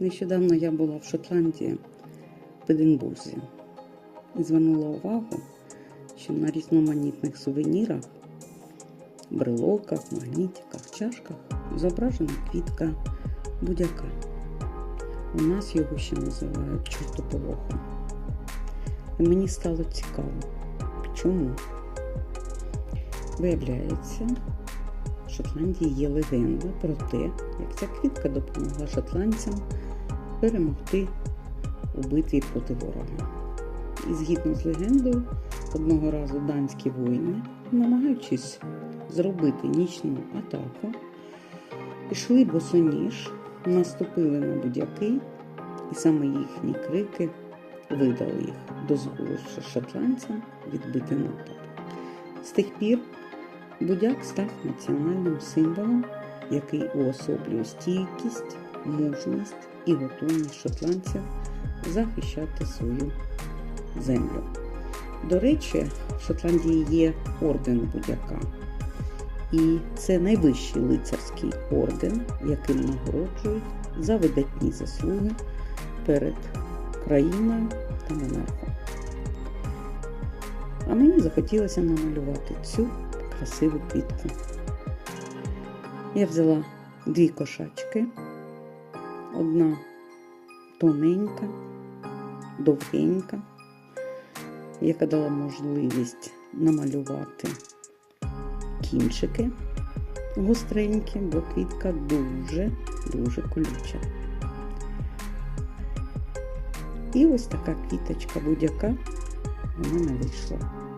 Нещодавно я була в Шотландії, в Единбурзі, і звернула увагу, що на різноманітних сувенірах, брелоках, магнітиках, чашках зображена квітка будяка. У нас його ще називають чортополохом. І мені стало цікаво, чому? Виявляється, в Шотландії є легенда про те, як ця квітка допомогла шотландцям перемогти у битві проти ворога. І згідно з легендою, одного разу данські воїни, намагаючись зробити нічну атаку, пішли босоніж, наступили на будяки, і саме їхні крики видали їх, дозволивши шотландцям відбити напад. З тих пір будяк став національним символом, який уособлює стійкість, мужність і готовність шотландців захищати свою землю. До речі, в Шотландії є орден будяка. І це найвищий лицарський орден, яким нагороджують за видатні заслуги перед країною та монархом. А мені захотілося намалювати цю красиву квітку. Я взяла дві кошачки, одна тоненька, довгенька, яка дала можливість намалювати кінчики гостренькі, бо квітка дуже-дуже колюча. І ось така квіточка будь-яка у мене вийшла.